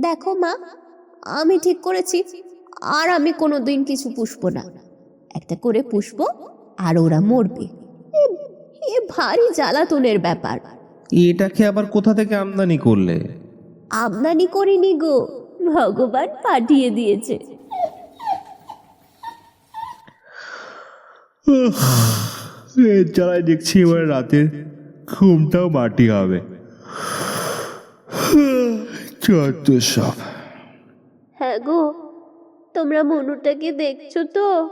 দেখো মা আমি ঠিক করেছি আর আমি কোনোদিন কিছু পুষবো না। একটা করে পুষবো আর ওরা মরবে। এ- এ ভারী জ্বালাতনের ব্যাপার। এটাকে আবার কোথা থেকে আমদানি করলে? আমদানি করিনি গো ভগবান পাঠিয়ে দিয়েছে। এর জ্বালায় দেখছি এবার রাতের ঘুমটাও মাটি হবে। চত্ব সব হ্যাঁ গো তোমরা মনুটাকে দেখছ তো?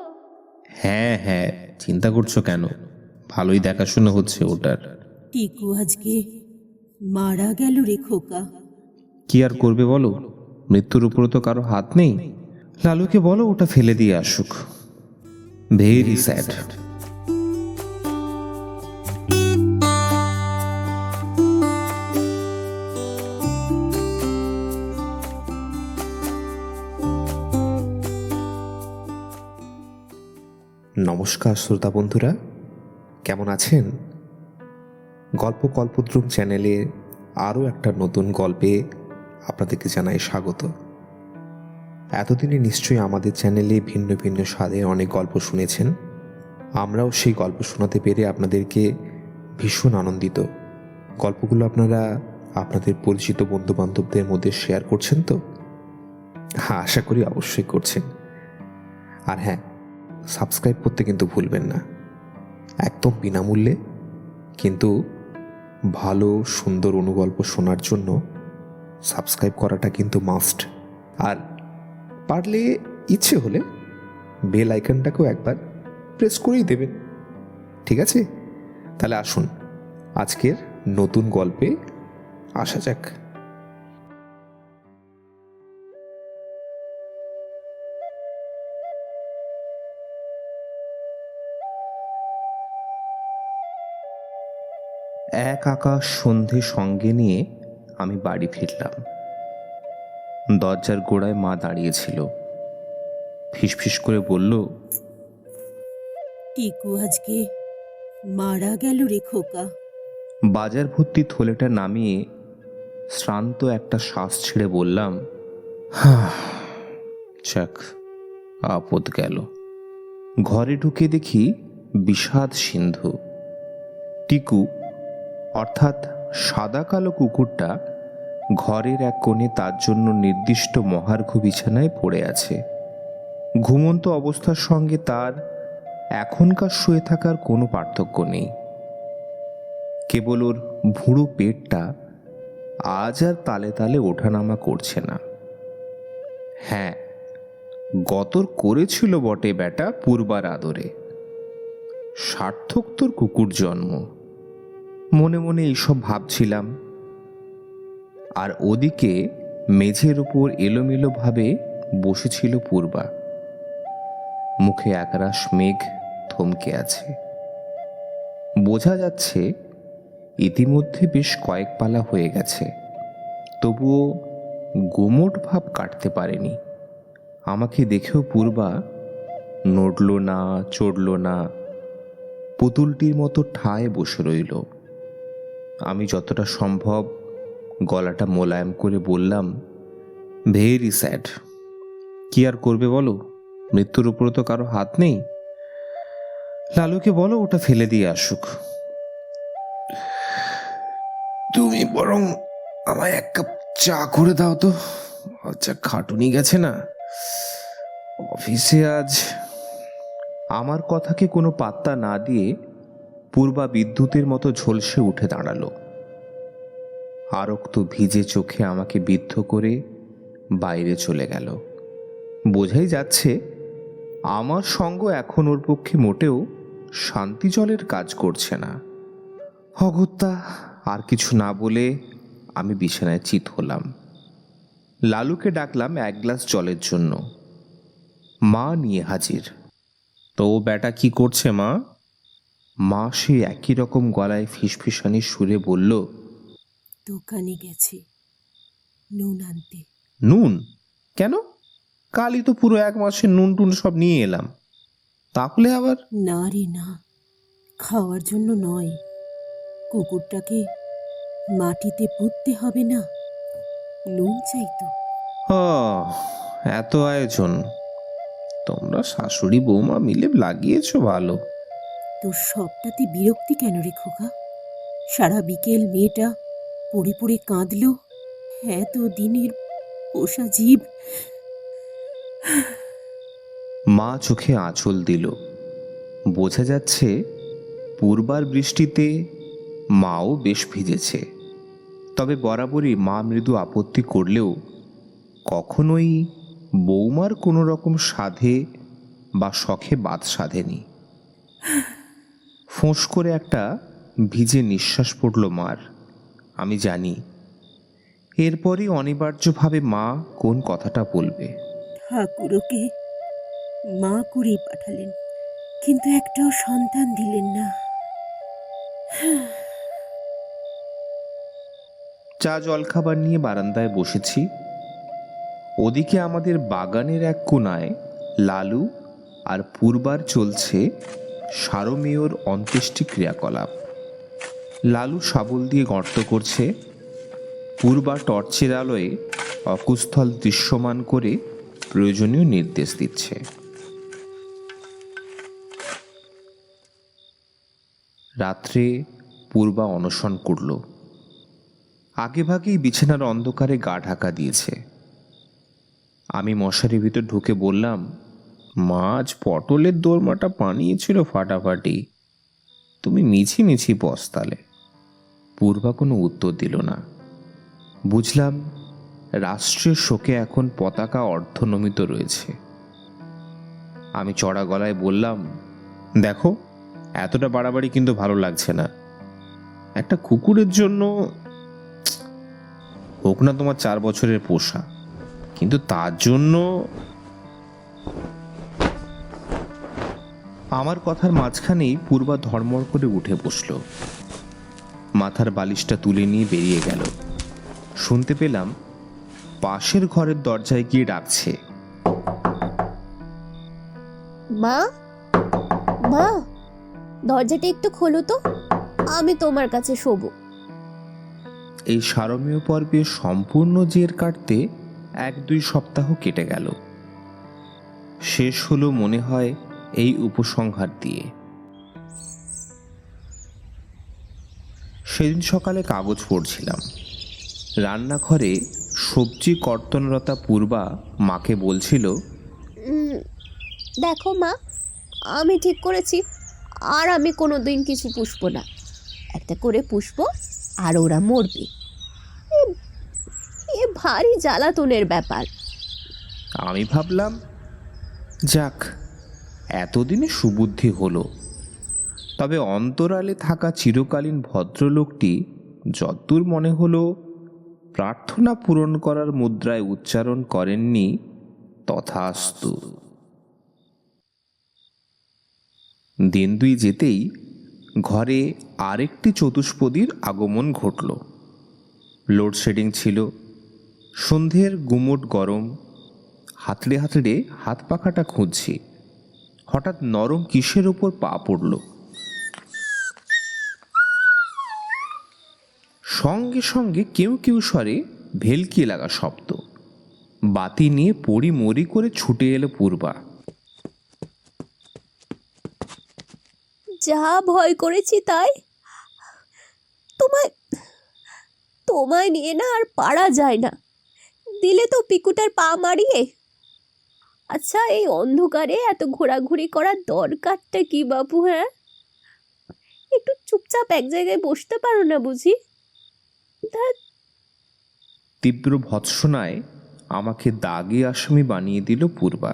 হ্যাঁ হ্যাঁ চিন্তা করছ কেন? ভালোই দেখাশোনা হচ্ছে ওটার। টিকু আজকে? মারা গেল রে খোকা। কি আর করবে বলো? মৃত্যুর উপরে তো কারও হাত নেই। লালুকে বলো ওটা ফেলে দিয়ে আসুক। ভেরি স্যাড নমস্কার শ্রোতা বন্ধুরা, কেমন আছেন? গল্প কল্পদ্রুম চ্যানেলে আরও একটা নতুন গল্পে আপনাদেরকে জানাই স্বাগত। এতদিনে নিশ্চয়ই আমাদের চ্যানেলে ভিন্ন ভিন্ন স্বাদে অনেক গল্প শুনেছেন। আমরাও সেই গল্প শোনাতে পেরে আপনাদেরকে ভীষণ আনন্দিত। গল্পগুলো আপনারা আপনাদের পরিচিত বন্ধু বান্ধবদের মধ্যে শেয়ার করছেন তো? হ্যাঁ আশা করি অবশ্যই করছেন। আর হ্যাঁ সাবস্ক্রাইব করতে কিন্তু ভুলবেন না। একদম বিনামূল্যে, কিন্তু ভালো, সুন্দর অনুগল্প শোনার জন্য সাবস্ক্রাইব করাটা কিন্তু মাস্ট আর পারলে ইচ্ছে হলে বেল আইকনটাকেও একবার প্রেস করেই দেবেন। ঠিক আছে? তাহলে আসুন, আজকের নতুন গল্পে আসা যাক। এক আকাশ সন্ধে সঙ্গে নিয়ে আমি বাড়ি ফিরলাম। দরজার গোড়ায় মা দাঁড়িয়েছিল। ফিসফিস করে বলল টিকু আজকে? মারা গেল রে খোকা। বাজার ভর্তি থলেটা নামিয়ে শ্রান্ত একটা শ্বাস ছেড়ে বললাম "হাহ, যাক আপদ গেল। ঘরে ঢুকে দেখি বিষাদ সিন্ধু। টিকু অর্থাৎ সাদা কালো কুকুরটা ঘরের এক কোণে তার জন্য নির্দিষ্ট মহার্ঘ বিছানায় পড়ে আছে। ঘুমন্ত অবস্থার সঙ্গে তার এখনকার শুয়ে থাকার কোনো পার্থক্য নেই। কেবল ওর ভুঁড়ো পেটটা আজ আর তালে তালে ওঠানামা করছে না। হ্যাঁ গতর করেছিল বটে বেটা পূর্বার আদরে। সার্থক তোর কুকুর জন্ম। মনে মনে এইসব ভাবছিলাম। আর ওদিকে মেঝের উপর এলোমেলোভাবে বসেছিল পূর্বা। মুখে একরাশ মেঘ থমকে আছে। বোঝা যাচ্ছে, ইতিমধ্যে বেশ কয়েক পালা হয়ে গেছে। তবুও গুমোট ভাব কাটতে পারেনি। আমাকে দেখেও পূর্বা নড়ল না, চড়ল না। পুতুলটির মতো ঠায় বসে রইল। আমি যতটা সম্ভব গলাটা মোলায়েম করে বললাম ভেরি স্যাড। কি আর করবে বলো? মৃত্যুর উপরে তো কারও হাত নেই? লালুকে বলো ওটা ফেলে দিয়ে আসুক। তুমি বরং আমায় এক কাপ চা করে দাও তো। আচ্ছা খাটুনি গেছে না। অফিসে আজ আমার কথাকে কোনো পাত্তা না দিয়ে পূর্বা বিদ্যুতের মতো ঝলসে উঠে দাঁড়াল। আরক্ত ভিজে চোখে আমাকে বিদ্ধ করে বাইরে চলে গেল। বোঝাই যাচ্ছে, আমার সঙ্গ এখন ওর পক্ষে মোটেও শান্তি জলের কাজ করছে না। অগত্যা, আর কিছু না বলে আমি বিছানায় চিত হলাম। লালুকে ডাকলাম এক গ্লাস জলের জন্য। মা নিয়ে হাজির। তো ও ব্যাটা কি করছে মা? মা সে একই রকম গলায় ফিসফিসানি সুরে বলল দোকানে গেছে নুন আনতে। নুন? কেন? কালই তো পুরো এক মাসে নুন টুন সব নিয়ে এলাম। তাহলে আবার? না রে না। খাওয়ার জন্য নয়। কুকুরটাকে মাটিতে পুঁততে হবে না। নুন চাই তো। এত আয়োজন। তোমরা শাশুড়ি বৌমা মিলে লাগিয়েছো ভালো। তোর সবটাতে বিরক্তি কেন রে খোকা? সারা বিকেল মেয়েটা পড়ে পড়ে কাঁদলো। এত দিনের পোষা জীব। মা চোখে আঁচল দিল। বোঝা যাচ্ছে পূর্বার বৃষ্টিতে মাও বেশ ভিজেছে। তবে বরাবরই মা মৃদু আপত্তি করলেও কখনোই বৌমার কোনো রকম সাধে বা শখে বাদ সাধেনি। ফোঁস করে একটা ভিজে নিঃশ্বাস পড়ল মার। আমি জানি এরপরই অনিবার্যভাবে মা কোন কথাটা বলবে। ঠাকুরকে মা করেই পাঠালেন কিন্তু একটাও সন্তান দিলেন না। চা জলখাবার নিয়ে বারান্দায় বসেছি। ওদিকে আমাদের বাগানের এক কোনায় লালু আর পূর্বার চলছে সারমেয়র অন্ত্যেষ্টি ক্রিয়াকলাপ। লালু শাবল দিয়ে গর্ত করছে, পূর্বা টর্চের আলোয়ে অকুস্থল দৃশ্যমান করে প্রয়োজনীয় নির্দেশ দিচ্ছে। রাত্রে পূর্বা অনশন করল। আগেভাগেই বিছানার অন্ধকারে গা ঢাকা দিয়েছে। আমি মশারির ভিতর ঢুকে বললাম মাছ পটলের দোরমাটা পানিয়েছিল ফাটাফাটি। তুমি মিছি মিছি বস্তালে পূর্বা কোনো উত্তর দিল না। বুঝলাম রাষ্ট্রীয় শোকে এখন পতাকা অর্ধনমিত রয়েছে। আমি চড়া গলায় বললাম, দেখো, এতটা বাড়াবাড়ি কিন্তু ভালো লাগছে না। একটা কুকুরের জন্য হোক না তোমার চার বছরের পোষা, কিন্তু তার জন্য আমার কথার মাঝখানেই পূর্বা ধর্মর করে উঠে বসল। মাথার বালিশটা তুলে নিয়ে বেরিয়ে গেল। শুনতে পেলাম পাশের ঘরের দরজায় গিয়ে ডাকছে। মা? মা? দরজাটা একটু খোলো তো। আমি তোমার কাছে শোবো। এই সারমীয় পর্বে সম্পূর্ণ জের কাটতে এক দুই সপ্তাহ কেটে গেল। শেষ হলো মনে হয় এই উপসংহার দিয়ে। সেদিন সকালে কাগজ পড়ছিলাম। রান্নাঘরে সবজি কর্তনরতা পূর্বা মাকে বলছিল দেখো মা আমি ঠিক করেছি আর আমি কোনো দিন কিছু পুষবো না। একটা করে পুষবো আর ওরা মরবে। এ- ভারী জ্বালাতনের ব্যাপার। আমি ভাবলাম যাক এতদিনে সুবুদ্ধি হলো। তবে অন্তরালে থাকা চিরকালীন ভদ্রলোকটি যদ্দূর মনে হলো, প্রার্থনা পূরণ করার মুদ্রায় উচ্চারণ করেননি, তথাস্তু। দিন দুই যেতেই ঘরে আরেকটি চতুষ্পদীর আগমন ঘটল। লোডশেডিং ছিল। সন্ধ্যের গুমোট গরম। হাতড়ে হাতড়ে হাত পাখাটা খুঁজছি। হঠাৎ নরম কিসের ওপর পা পড়ল? সঙ্গে সঙ্গে কেউ কেউ স্বরে ভেলকি লাগা শব্দ। বাতি নিয়ে পড়ি মরি করে ছুটে এলো পূর্বা। যা ভয় করেছি তাই? তোমায় তোমায় নিয়ে না আর পারা যায় না। দিলে তো পিকুটার পা মারিয়ে আচ্ছা এই অন্ধকারে এত ঘোরাঘুরি করার দরকারটা কি বাবু হ্যাঁ? একটু চুপচাপ এক জায়গায় বসতে পারো না বুঝি? তীব্র ভৎসনায় আমাকে দাগি আসামি বানিয়ে দিল পূর্বা।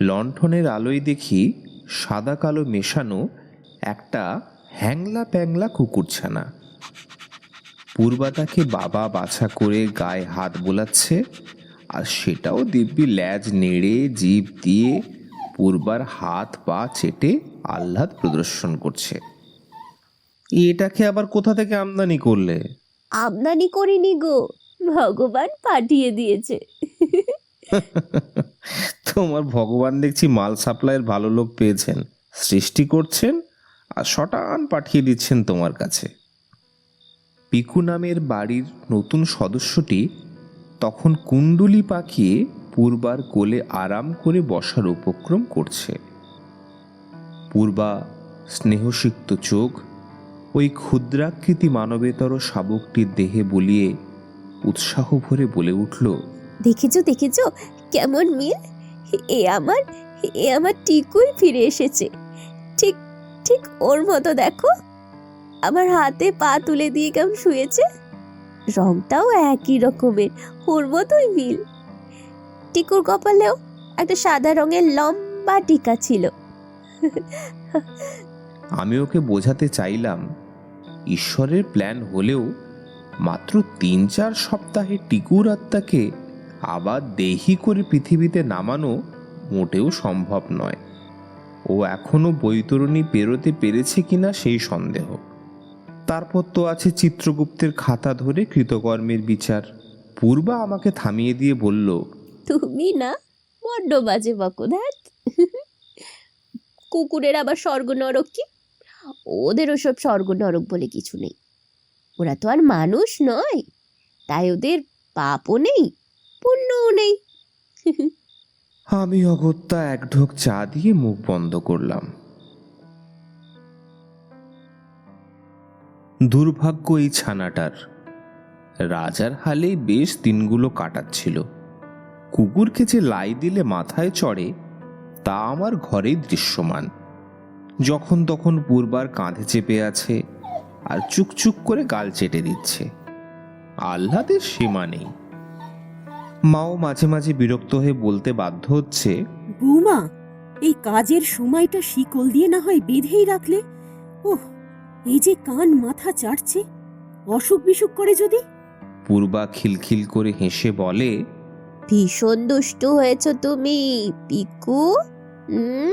লণ্ঠনের আলোয় দেখি সাদা কালো মেশানো একটা হ্যাংলা প্যাংলা কুকুরছানা। পূর্বা তাকে বাবা বাছা করে গায়ে হাত বোলাচ্ছে আর সেটাও দিব্যি ল্যাজ নেড়ে জিভ দিয়ে পূর্বার হাত পা চেটে আহ্লাদ প্রদর্শন করছে। এটাকে আবার কোথা থেকে আমদানি করলে? আমদানি করিনি গো ভগবান পাঠিয়ে দিয়েছে। তোমার ভগবান দেখছি মাল সাপ্লাইয়ের ভালো লোক পেয়েছেন সৃষ্টি করছেন আর শটান পাঠিয়ে দিচ্ছেন তোমার কাছে। পিকু নামের বাড়ির নতুন সদস্যটি তখন কুণ্ডুলি পাখি পূর্বার কোলে আরাম করে বসার উপক্রম করছে। পূর্বা স্নেহসিক্ত চোখ, ওই ক্ষুদ্রাকৃতি মানবেতর শাবকটির দেহে বলিয়ে উৎসাহ ভরে বলে উঠল, দেখেছ দেখেছ, কেমন মিল? এ আমার এ আমার টিকুই ফিরে এসেছে। ঠিক ঠিক ওর মতো দেখো। আমার হাতে পা তুলে দিয়ে কেমন শুয়েছে? রংটাও একই রকমের ওর মতোই মিল। টিকুর কপালেও একটা সাদা রঙের লম্বা টিকা ছিল। আমি ওকে বোঝাতে চাইলাম, ঈশ্বরের প্ল্যান হলেও মাত্র তিন চার সপ্তাহে টিকুর আত্মাকে আবার দেহি করে পৃথিবীতে নামানো মোটেও সম্ভব নয়। ও এখনও বৈতরণী পেরোতে পেরেছে কিনা সেই সন্দেহ। তারপর তো আছে চিত্রগুপ্তের খাতা ধরে কৃতকর্মের বিচার। পূর্বা আমাকে থামিয়ে দিয়ে বলল তুমি না বড্ড বাজে বকো ধ্যাত কুকুরের আবার স্বর্গ নরক কি? ওদের ওসব স্বর্গ নরক বলে কিছু নেই। ওরা তো আর মানুষ নয় তাই ওদের পাপও নেই পুণ্যও নেই। আমি অগত্যা এক ঢোক চা দিয়ে মুখ বন্ধ করলাম। দুর্ভাগ্য এই ছানাটার। রাজার হালেই বেশ দিনগুলো কাটাচ্ছিল। কুকুরকে যে লাই দিলে মাথায় চড়ে, তা আমার ঘরেই দৃশ্যমান। যখন তখন পূর্বার কাঁধে চেপে আছে আর চুকচুক করে গাল চেটে দিচ্ছে। আহ্লাদের সীমা নেই। মাও মাঝে মাঝে বিরক্ত হয়ে বলতে বাধ্য হচ্ছে, বৌমা, এই কাজের সময়টা শিকল দিয়ে না হয় বেঁধেই রাখলে? ওহ এই যে কান মাথা চাটছে অসুখ বিসুখ করে যদি? পূর্বা খিলখিল করে হেসে বলে ভীষণ দুষ্টু হয়েছ তুমি পিকু। হুম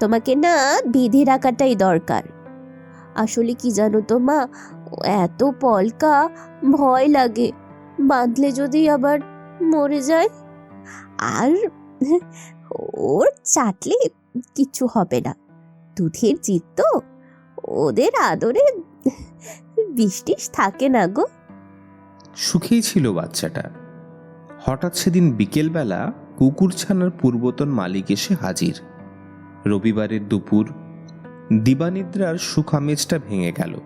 তোমাকে না বেঁধে রাখাটাই দরকার। আসলে কি জানো তো মা ও এত পলকা ভয় লাগে। বাঁধলে যদি আবার মরে যায় আর ওর চাটলে কিচ্ছু হবে না। দুধের জিত তো? ওদের আদরে বৃষ্টিস থাকে না গো। সুখেই ছিল বাচ্চাটা। হঠাৎ সেদিন বিকেলবেলা কুকুরছানার পূর্বতন মালিক এসে হাজির। রবিবারের দুপুর দিবানিদ্রার সুখামেজটা ভেঙে গেল।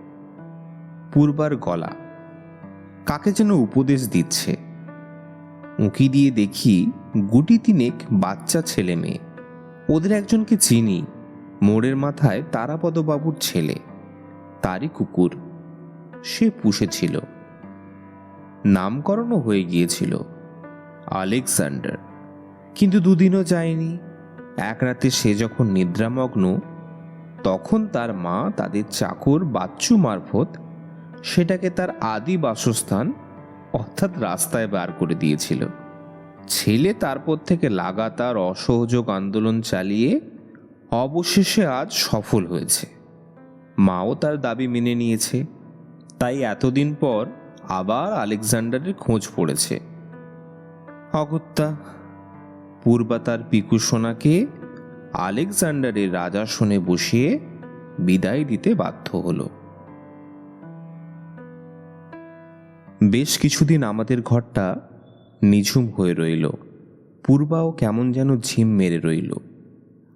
পূর্বার গলা। কাকে যেন উপদেশ দিচ্ছে। উঁকি দিয়ে দেখি গুটি তিনেক বাচ্চা ছেলে মেয়ে। ওদের একজনকে চিনি। মোড়ের মাথায় তারাপদবাবুর ছেলে, তারই কুকুর। সে পুষেছিল। নামকরণও হয়ে গিয়েছিল আলেকজান্ডার। কিন্তু দুদিনও যায়নি। এক রাতে সে যখন নিদ্রামগ্ন, তখন তার মা তাদের চাকর বাচ্চু মারফত সেটাকে তার আদি বাসস্থান, অর্থাৎ রাস্তায় বার করে দিয়েছিল। ছেলে তারপর থেকে লাগাতার অসহযোগ আন্দোলন চালিয়ে অবশেষে আজ সফল হয়েছে। মাও তার দাবি মেনে নিয়েছে। তাই এতদিন পর আবার আলেকজান্ডারের খোঁজ পড়েছে। অগত্যা পূর্বা তার পিকুসোনাকে আলেকজান্ডারের রাজা রাজাসনে বসিয়ে বিদায় দিতে বাধ্য হলো। বেশ কিছুদিন আমাদের ঘরটা নিঝুম হয়ে রইল। পূর্বাও কেমন যেন ঝিম মেরে রইল।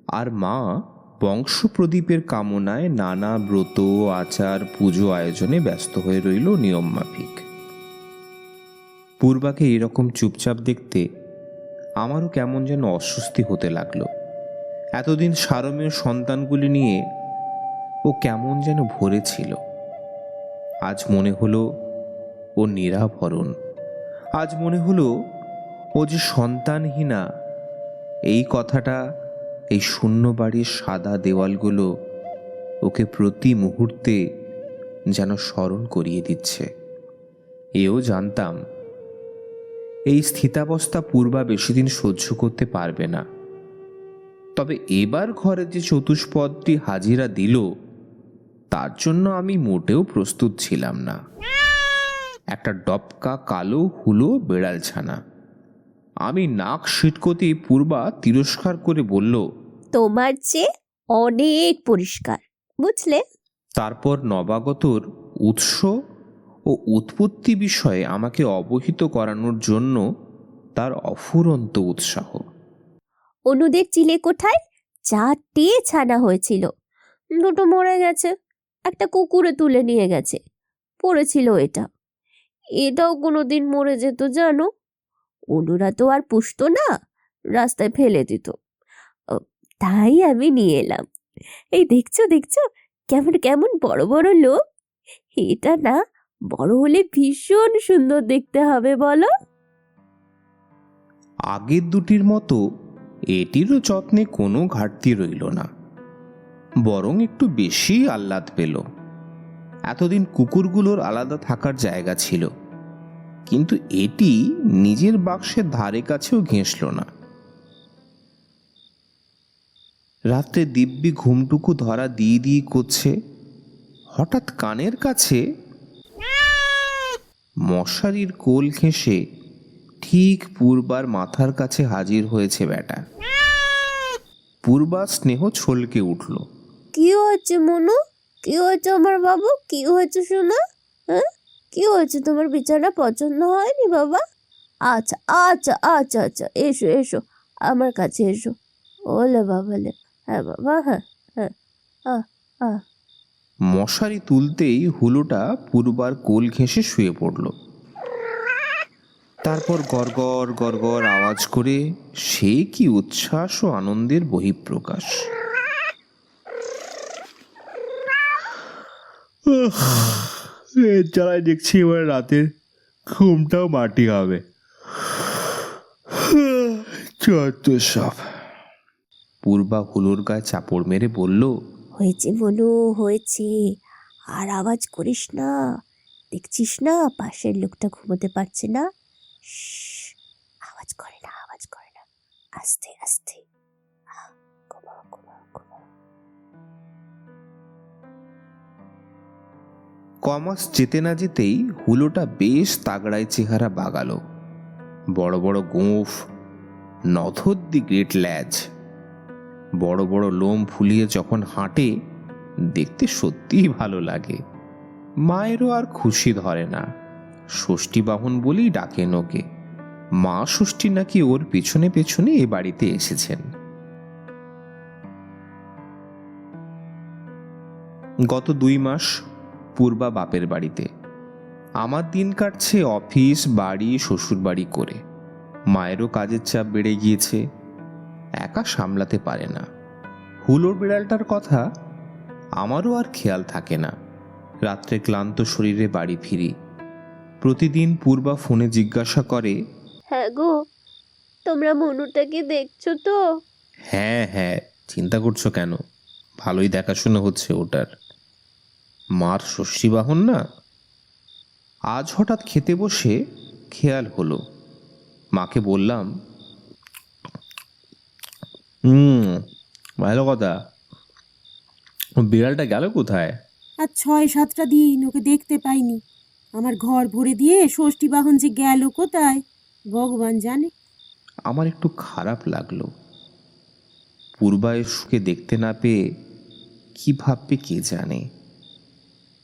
আর মা বংশপ্রদীপের কামনায় নানা ব্রত, আচার, পুজো আয়োজনে ব্যস্ত হয়ে রইল নিয়ম মাফিক। পূর্বাকে এরকম চুপচাপ দেখতে আমারও কেমন যেন অস্বস্তি হতে লাগল। এতদিন সারমেয় সন্তানগুলি নিয়ে ও কেমন যেন ভরে ছিল। আজ মনে হলো ও নিরাভরণ। আজ মনে হলো ও যে সন্তানহীনা, এই কথাটা এই শূন্য বাড়ির সাদা দেওয়ালগুলো ওকে প্রতি মুহূর্তে যেন স্মরণ করিয়ে দিচ্ছে। এও জানতাম, এই স্থিতাবস্থা পূর্বা বেশিদিন সহ্য করতে পারবে না। তবে এবার ঘরে যে চতুষ্পদটি হাজিরা দিল, তার জন্য আমি মোটেও প্রস্তুত ছিলাম না। একটা ডবকা কালো হুলো বেড়াল ছানা আমি নাক সিটকতি পূর্বা তিরস্কার করে বলল তোমার চেয়ে অনেক পরিষ্কার বুঝলে? তারপর নবাগতর উৎস ও উৎপত্তি বিষয়ে আমাকে অবহিত করানোর জন্য তার অফুরন্ত উৎসাহ। অনুদের চিলে কোঠায় চারটে ছানা হয়েছিল। দুটো মরে গেছে একটা কুকুরে তুলে নিয়ে গেছে পড়েছিল এটা। এটাও কোনোদিন মরে যেত জানো? অনুরা তো আর পুষতো না, রাস্তায় ফেলে দিত। তাই আমি নিয়ে এলাম। এই দেখছ দেখছ, কেমন কেমন বড় বড় লোক। এটা না, বড় হলে ভীষণ সুন্দর দেখতে হবে, বলো। আগের দুটির মতো এটিরও যত্নে কোনো ঘাটতি রইল না। বরং একটু বেশি আহ্লাদ পেল। এতদিন কুকুরগুলোর আলাদা থাকার জায়গা ছিল। কিন্তু এটি নিজের বাক্সের ধারে কাছেও ঘেঁষল না। রাত্রে দিব্যি ঘুমটুকু ধরা দিয়ে দিয়ে করছে। হঠাৎ কানের কাছে মশারির কোল ঘেঁষে ঠিক পূর্বার মাথার কাছে হাজির হয়েছে বেটা পূর্বা স্নেহ ছলকে উঠল। কি হয়েছে মনু? কি হয়েছে আমার বাবু? কি হয়েছে শোনা? হ্যাঁ? কি হয়েছে? তোমার বিছানা পছন্দ হয়নি বাবা? আচ্ছা আচ্ছা আচ্ছা আচ্ছা এসো এসো, আমার কাছে এসো। ওলে বাবালে হ্যাঁ বাবা হ্যাঁ হ্যাঁ মশারি তুলতেই হুলোটা পূর্বার কোল ঘেঁষে শুয়ে পড়ল। তারপর গড়গড় গড়গড় আওয়াজ করে সে কি উচ্ছ্বাস ও আনন্দের বহিঃপ্রকাশ। জ্বালায় দেখছি এবার রাতের ঘুমটাও মাটি হবে। চত সব পূর্বা হুলোর গায়ে চাপড় মেরে বলল হয়েছে মনু হয়েছে। আর আওয়াজ করিস না। দেখছিস না পাশের লোকটা ঘুমোতে পারছে না? আওয়াজ করে না আওয়াজ করে না। আস্তে আস্তে। কমাস যেতে না যেতেই হুলোটা বেশ তাগড়ায় চেহারা বাগালো। বড় বড় গোঁফ নথদ্দি গ্রেট ল্যাজ। বড় বড় লোম ফুলিয়ে যখন হাঁটে, দেখতে সত্যিই ভালো লাগে। মায়েরও আর খুশি ধরে না। ষষ্ঠী বাহন বলেই ডাকেন ওকে। মা ষষ্ঠী নাকি ওর পেছনে পেছনে এ বাড়িতে এসেছেন। গত দুই মাস পূর্বা বাপের বাড়িতে। আমার দিন কাটছে অফিস বাড়ি শ্বশুর বাড়ি করে। মায়েরও কাজের চাপ বেড়ে গিয়েছে। একা সামলাতে পারে না। হুলোর বিড়ালটার কথা আমারও আর খেয়াল থাকে না। রাত্রে ক্লান্ত শরীরে বাড়ি ফিরি। প্রতিদিন পূর্বা ফোনে জিজ্ঞাসা করে হ্যাঁ গো তোমরা মনুটাকে দেখছ তো? হ্যাঁ হ্যাঁ চিন্তা করছ কেন? ভালোই দেখাশোনা হচ্ছে ওটার। মার ষষ্ঠী বাহন না? আজ হঠাৎ খেতে বসে খেয়াল হলো। মাকে বললাম হুম ভালো কথা। বিড়ালটা গেল কোথায়? আর ছয় সাতটা দিন ওকে দেখতে পাইনি। আমার ঘর ভরে দিয়ে ষষ্ঠী বাহন যে গেল কোথায় ভগবান জানে। আমার একটু খারাপ লাগল। পূর্বায় সুখে দেখতে না পেয়ে কি ভাববে কে জানে?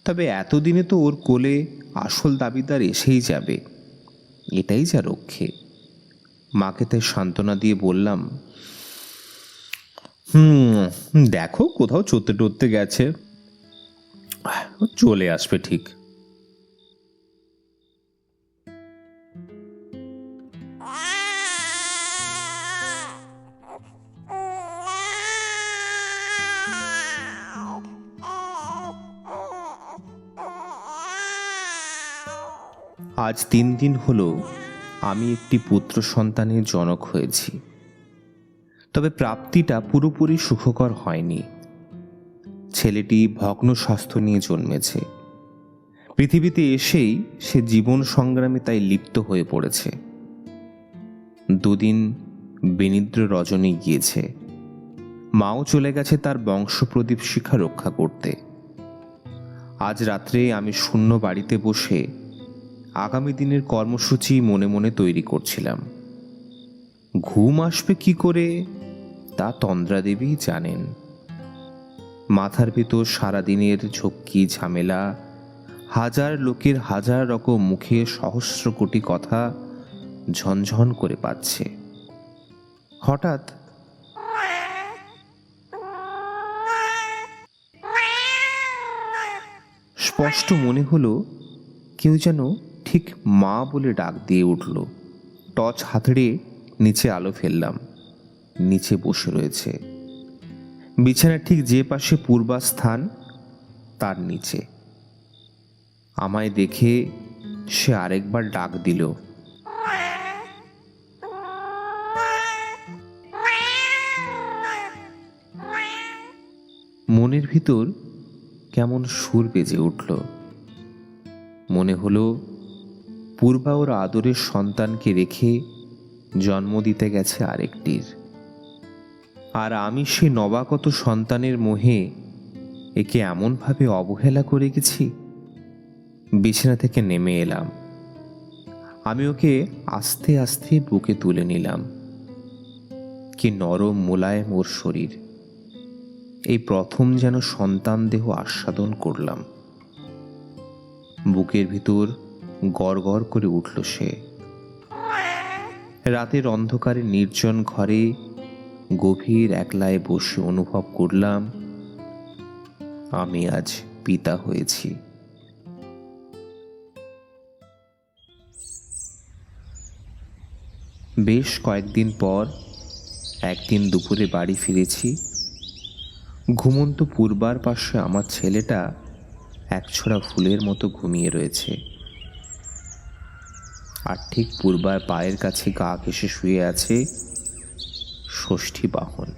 তবে এতদিনে তো ওর কোলে আসল দাবিদার এসেই যাবে। এটাই যা রক্ষে। মাকে তাই সান্ত্বনা দিয়ে বললাম, হুম, দেখো কোথাও চড়তে টরতে গেছে। চলে আসবে ঠিক। আজ তিন দিন হলো আমি একটি পুত্র সন্তানের জনক হয়েছি। তবে প্রাপ্তিটা পুরোপুরি সুখকর হয়নি। ছেলেটি ভগ্ন স্বাস্থ্য নিয়ে জন্মেছে। পৃথিবীতে এসেই সে জীবন সংগ্রামে তাই লিপ্ত হয়ে পড়েছে। দুদিন বেনিদ্র রজনী গিয়েছে। মাও চলে গেছে তার বংশপ্রদীপ শিখা রক্ষা করতে। আজ রাত্রে আমি শূন্য বাড়িতে বসে আগামী দিনের কর্মসূচি মনে মনে তৈরি করছিলাম। ঘুম আসবে কি করে, তা তন্দ্রাদেবী জানেন। মাথার ভেতর সারাদিনের ঝক্কি ঝামেলা, হাজার লোকের হাজার রকম মুখে সহস্র কোটি কথা ঝনঝন করে পাচ্ছে। হঠাৎ স্পষ্ট মনে হলো, কেউ যেন ঠিক মা বলে ডাক দিয়ে উঠল। টর্চ হাতড়ে নিচে আলো ফেললাম। নিচে বসে রয়েছে। বিছানার ঠিক যে পাশে পূর্বাস্থান, তার নিচে। আমায় দেখে সে আরেকবার ডাক দিল। মনের ভিতর কেমন সুর বেজে উঠল। মনে হলো পূর্বা ওর আদরের সন্তানকে রেখে জন্ম দিতে গেছে আরেকটির। আর আমি সে নবাগত সন্তানের মোহে একে এমনভাবে অবহেলা করে গেছি, বিছানা থেকে নেমে এলাম। আমি ওকে আস্তে আস্তে বুকে তুলে নিলাম। কি নরম মোলায়েম ওর শরীর। এই প্রথম যেন সন্তান দেহ আস্বাদন করলাম। বুকের ভিতর গড় গড় করে উঠল সে। রাতের অন্ধকারে নির্জন ঘরে গভীর একলায় বসে অনুভব করলাম, আমি আজ পিতা হয়েছি। বেশ কয়েকদিন পর একদিন দুপুরে বাড়ি ফিরেছি। ঘুমন্ত পূর্বার পাশে আমার ছেলেটা একছড়া ফুলের মতো ঘুমিয়ে রয়েছে। আর ঠিক পূর্বার পায়ের কাছে গা ঘেসে শুয়ে আছে ষষ্ঠী বাহন।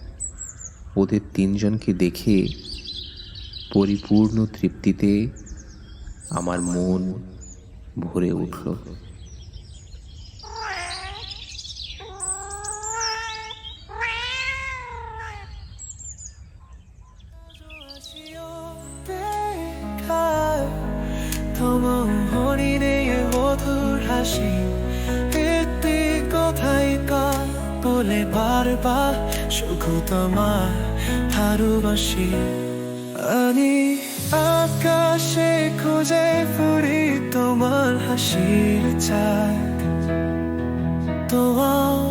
ওদের তিনজনকে দেখে পরিপূর্ণ তৃপ্তিতে আমার মন ভরে উঠল। শুধু তোমার ভালোবাসি আমি আকাশে খুঁজে ফুরি তোমার হাসির চাঁদ তোমার চলো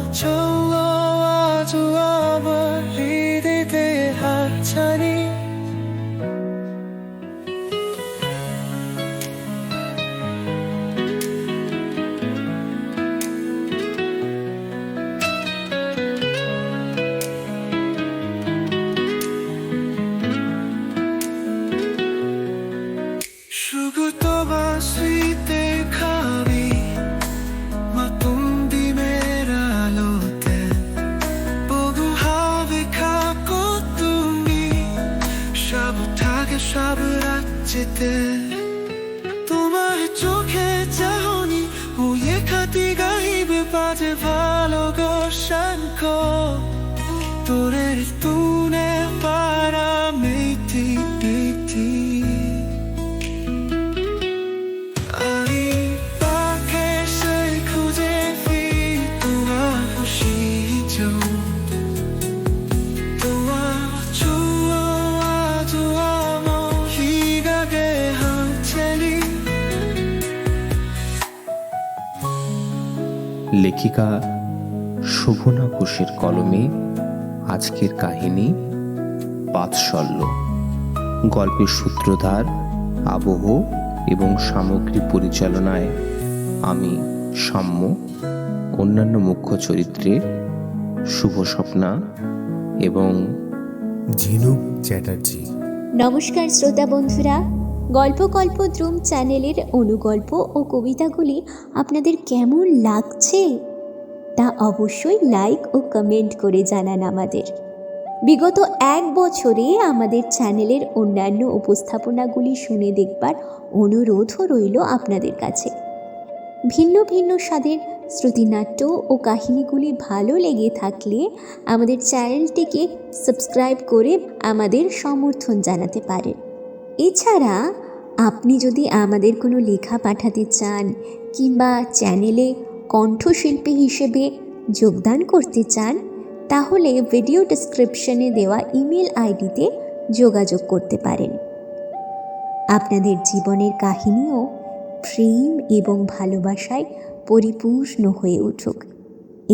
লেখিকা শোভনা ঘোষের কলমে আজকের কাহিনী বাৎসল্য গল্পের সূত্রধার, আবহ এবং সামগ্রী পরিচালনায় আমি, সাম্য, অন্যান্য মুখ্য চরিত্রে শুভ স্বপ্না এবং ঝিনুক চ্যাটার্জি। নমস্কার শ্রোতা বন্ধুরা, গল্প কল্প দ্রুম চ্যানেলের অনুগল্প ও কবিতাগুলি আপনাদের কেমন লাগছে? তা অবশ্যই লাইক ও কমেন্ট করে জানান আমাদের। বিগত এক বছরে আমাদের চ্যানেলের অন্যান্য উপস্থাপনাগুলি শুনে দেখবার অনুরোধও রইল আপনাদের কাছে। ভিন্ন ভিন্ন স্বাদের শ্রুতিনাট্য ও কাহিনীগুলি ভালো লেগে থাকলে আমাদের চ্যানেলটিকে সাবস্ক্রাইব করে আমাদের সমর্থন জানাতে পারেন। এছাড়া আপনি যদি আমাদের কোনো লেখা পাঠাতে চান কিংবা চ্যানেলে কণ্ঠশিল্পী হিসেবে যোগদান করতে চান, তাহলে ভিডিও ডিসক্রিপশনে দেওয়া ইমেল আইডিতে যোগাযোগ করতে পারেন। আপনাদের জীবনের কাহিনীও প্রেম এবং ভালোবাসায় পরিপূর্ণ হয়ে উঠুক।